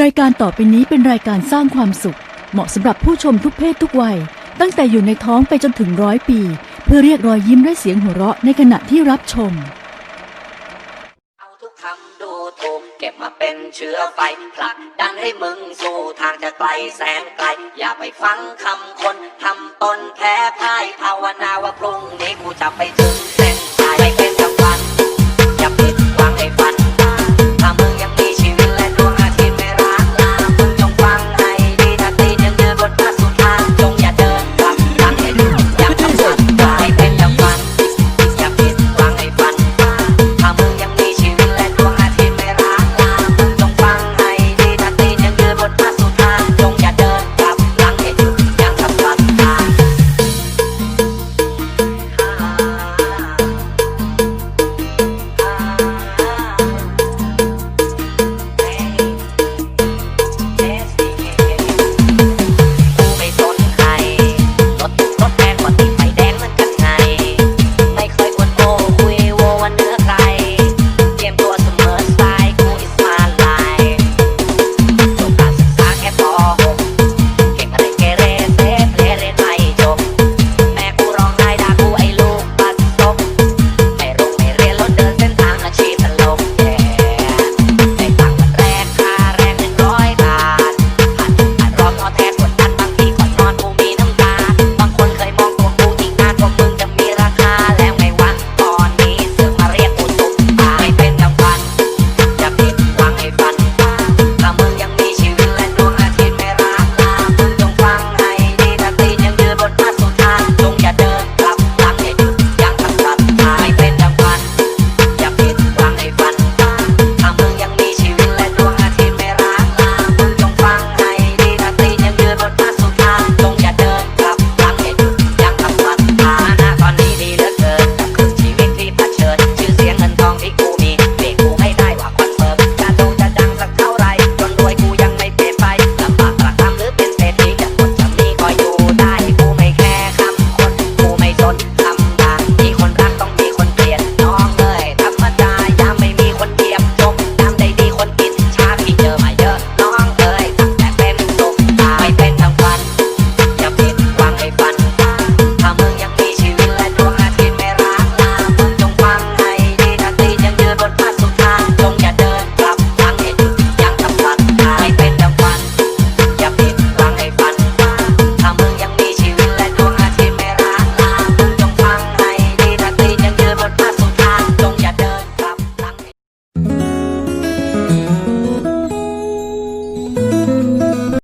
รายการต่อไปนี้เป็นรายการสร้างความสุข เหมาะสำหรับผู้ชมทุกเพศทุกวัย ตั้งแต่อยู่ในท้องไปจนถึงร้อยปี เพื่อเรียกรอยยิ้มและเสียงหัวเราะในขณะที่รับชม เอาทุกคำดูถูกเก็บมาเป็นเชื้อไฟผลักดันให้มึงสู่ทางจะไกลแสนไกล อย่าไปฟังคำคนทำตนแพ้พ่ายภาวนาว่าพรุ่งนี้กูจะไปถึง